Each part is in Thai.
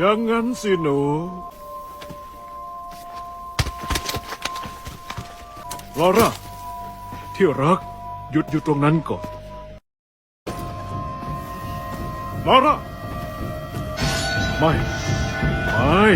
อย่างนั้นสิหนู ลอร่า ที่รัก หยุดอยู่ตรงนั้นก่อน ลอร่า ไม่ ไม่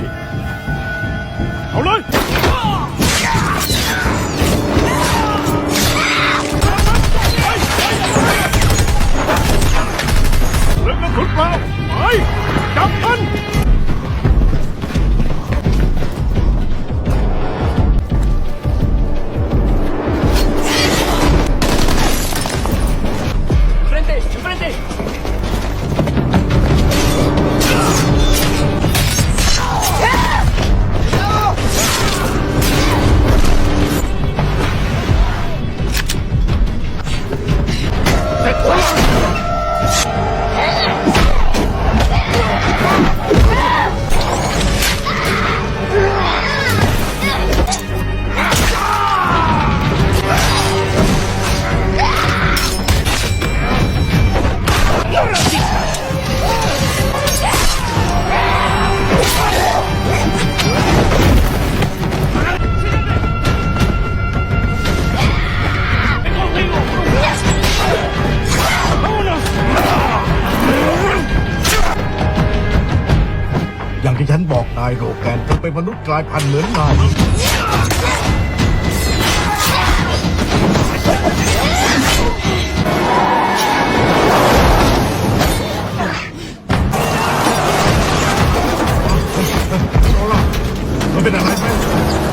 Hey! อย่างที่ฉันบอกนายโรแกนเธอเป็นมนุษย์กลายพันธุ์เหมือนนายเอาล่ะมันเป็นอะไรไหม